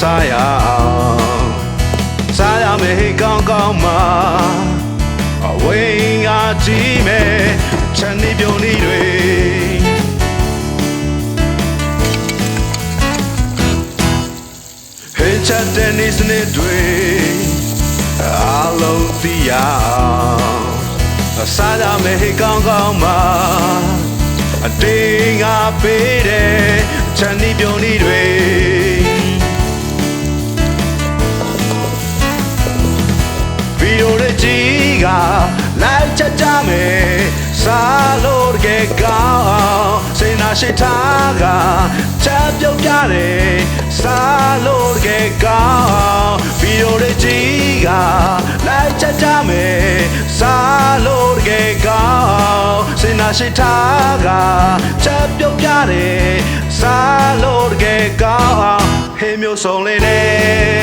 စားရအောင်စားရမယ်ဟေးကောင်းကောင်းမှာအဝိငါကြည့်မယ်ချမ်းနေပြုံနေတွေဟေးချက်တဲ့နေစနစ်တွေအလုံးသိရအောင်စားရမယ်ဟေးကောင်းကောင်းမှာအတေးငါပေးတယ်ချမ်းနီပြုံနီတွေ ဗီဒီယိုလေးကြီးကလိုက်ချက်ကြမယ်စားလို့တကယ်ကောင်းစိတ်နာရှိထားကချမ်းပြုတ်ပြတယ်စားလို့တကယ်ကောင်းဗီဒီယိုလေးကြီးကလိုက်ချက်ကြမယ်စားလို့တကယ်ကောင်းစိတ်နာရှိထားကချက်ပြုတ်ပြတယ်စားလို့တကယ်ကောင်းဟေးမျိုးစုံလေးနဲ့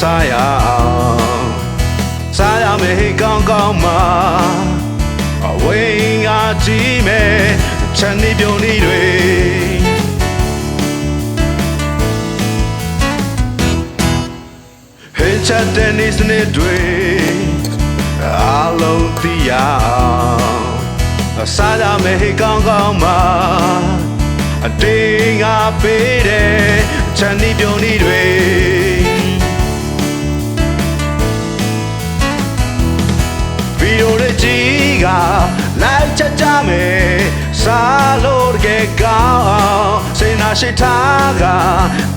စားရအောင်စားရမယ်ဟေးကောင်းကောင်းမှာအဝိငါကြည့်မယ်ချမ်းနေပြုံနေတွေဟေးချက်တဲ့နေစနစ်တွေအလုံးသိရအောင်စားရမယ်ဟေးကောင်းကောင်းမှာအတေးငါပေးတယ်ချမ်းနီပြုံနီတွေ ကြီးကလိုက်ချက်ကြမယ်စားလို့တကယ်ကောင်းစိတ်နာရှိထားက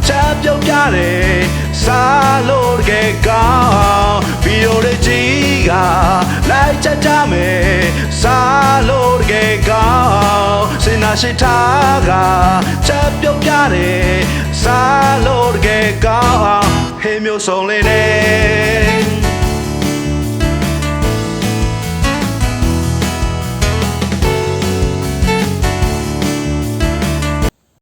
ချမ်းပြုတ်ပြတယ်စားလို့တကယ်ကောင်းဗီဒီယိုလေးကြီးကလိုက်ချက်ကြမယ်စားလို့တကယ်ကောင်းစိတ်နာရှိထားကချက်ပြုတ်ပြတယ်စားလို့တကယ်ကောင်းဟေးမျိုးစုံလေးနဲ့